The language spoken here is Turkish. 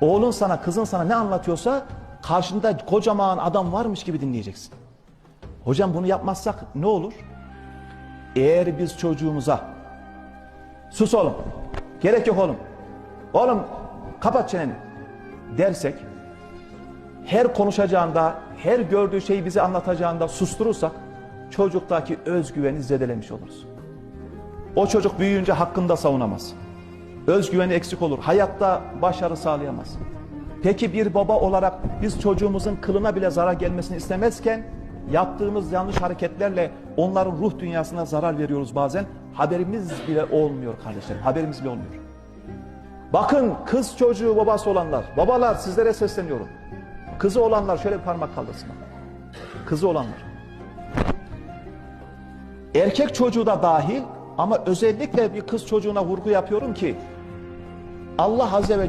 Oğlun sana, kızın sana ne anlatıyorsa karşında kocaman adam varmış gibi dinleyeceksin. Hocam bunu yapmazsak ne olur? Eğer biz çocuğumuza sus oğlum, gerek yok oğlum, oğlum kapat çeneni dersek her konuşacağında, her gördüğü şeyi bize anlatacağında susturursak çocuktaki özgüveni zedelemiş oluruz. O çocuk büyüyünce hakkında savunamaz. Özgüveni eksik olur. Hayatta başarı sağlayamaz. Peki bir baba olarak biz çocuğumuzun kılına bile zarar gelmesini istemezken yaptığımız yanlış hareketlerle onların ruh dünyasına zarar veriyoruz bazen. Haberimiz bile olmuyor kardeşlerim. Haberimiz bile olmuyor. Bakın kız çocuğu babası olanlar, babalar sizlere sesleniyorum. Kızı olanlar şöyle bir parmak kaldırsınlar. Kızı olanlar. Erkek çocuğu da dahil ama özellikle bir kız çocuğuna vurgu yapıyorum ki Allah Azze ve